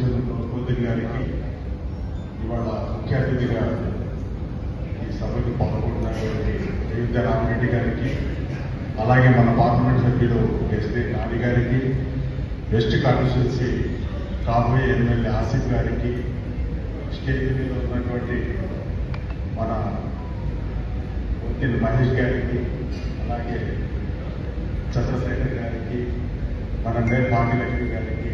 ఇచ్చిన ముఖ్యమంత్రి గారికి ఇవాళ ముఖ్య అతిథిగా ఈ సభకు పాల్గొన్నటువంటి అయోధ్య రామరెడ్డి గారికి అలాగే మన పార్లమెంట్ సభ్యులు ఎస్డి నాని గారికి వెస్ట్ కాన్స్టిట్యున్సీ కాబోయే ఎమ్మెల్యే ఆసిఫ్ గారికి స్టేజ్ మీద ఉన్నటువంటి మన ఒత్తిడి మహేష్ గారికి అలాగే చంద్రశేఖర్ గారికి మన మే భాగ్యలక్ష్మి గారికి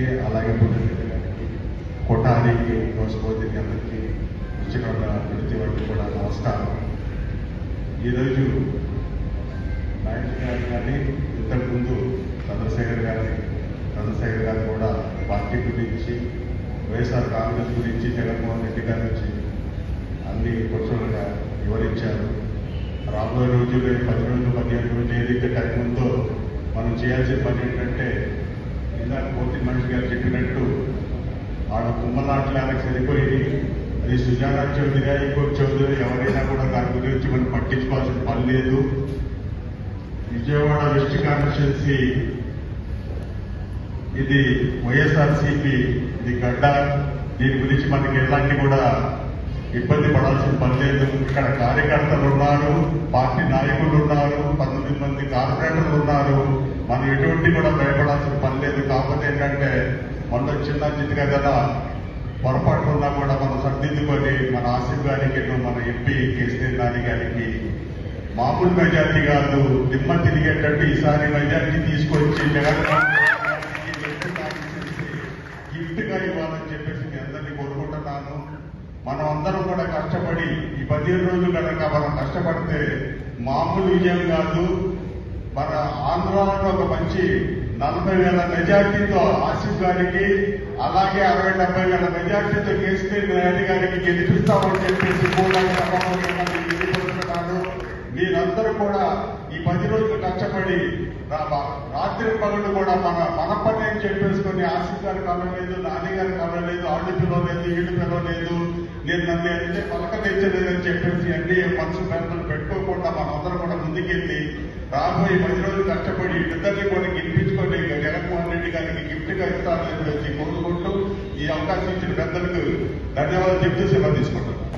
గారికి అలాగే బుద్ధరెడ్డి గారికి కొట్టారికి కోసుకోవద్దని అందరికీ వచ్చిన ప్రతి ఒక్కరికి కూడా నమస్కారం ఈరోజు నాయుడు గారు కానీ ఇంతకుముందు చంద్రశేఖర్ గారి చంద్రశేఖర్ గారు కూడా పార్టీ గురించి వైఎస్ఆర్ కాంగ్రెస్ గురించి జగన్మోహన్ రెడ్డి గారి నుంచి అన్ని క్వశ్చన్లుగా వివరించారు. రాబోయే రోజుల్లో పది రోజులు పదిహేను రోజులు ఏదైతే టైం ఉందో మనం చేయాల్సిన పని ఏంటంటే ఆడ ఆయనకు సరిపోయింది. అది సుజానా చౌదరి ఇంకో చౌదరి ఎవరైనా కూడా దాని గురించి మనం పట్టించుకోవాల్సిన పని లేదు. విజయవాడ వెస్ట్ కాన్స్టిట్యున్సీ ఇది వైఎస్ఆర్సీపీ ఇది గడ్డ. దీని గురించి మనకి ఎలాంటి కూడా ఇబ్బంది పడాల్సిన పని లేదు. ఇక్కడ కార్యకర్తలు ఉన్నారు పార్టీ నాయకులు ఉన్నారు పంతొమ్మిది మంది కార్పొరేటర్లు ఉన్నారు. మనం ఎటువంటి కూడా భయపడాల్సిన పని లేదు. కాకపోతే ఏంటంటే మొన్న చిన్న చిన్నగా కదా పొరపాట్లు ఉన్నా కూడా మనం సర్దిద్దుకొని మన ఆసిఫ్ గారికి మన ఎంపీ కేసీఆర్ నాని గారికి మామూలు మెజార్టీ కాదు నిమ్మ తిరిగేటట్టు ఈసారి మెజార్టీ తీసుకొచ్చి జగన్మోహన్ గిఫ్ట్గా ఇవ్వాలని చెప్పేసి మీ అందరినీ కోరుకుంటున్నాను. మనం అందరం కూడా కష్టపడి ఈ పదిహేను రోజులు కనుక మనం కష్టపడితే మామూలు విజయం కాదు. మన ఆంధ్రాలో ఒక మంచి నలభై వేల మెజార్టీతో ఆసిఫ్ గారికి అలాగే అరవై డెబ్బై వేల మెజార్టీతో కేసీఆర్ నాయుడు గారికి గెలిపిస్తామని చెప్పేసి కూడా సభాముఖంగా మీరందరూ కూడా ఈ పది రోజులు కష్టపడి రాత్రి పగలు కూడా మన మన పని అని చెప్పేసుకొని ఆసిఫ్ గారు కలవలేదు నాని గారు కలవలేదు ఆళ్ళు పిలవలేదు ఈళ్ళు పిలవలేదు నేను నన్ను అయితే పలక తెచ్చలేదని చెప్పేసి ఎన్డీఏ మనసు పెద్దలు పెట్టుకోకుండా మనందరం కూడా ముందుకెళ్ళి రాబోయే పది రోజులు కష్టపడి ఇద్దరిని కూడా గెలిపించుకొని జగన్మోహన్ రెడ్డి గారికి గిఫ్ట్గా ఇస్తారని చెప్పి కోరుకుంటూ ఈ అవకాశం ఇచ్చిన పెద్దలకు ధన్యవాదాలు చెప్తూ సెలవు తీసుకుంటున్నాను.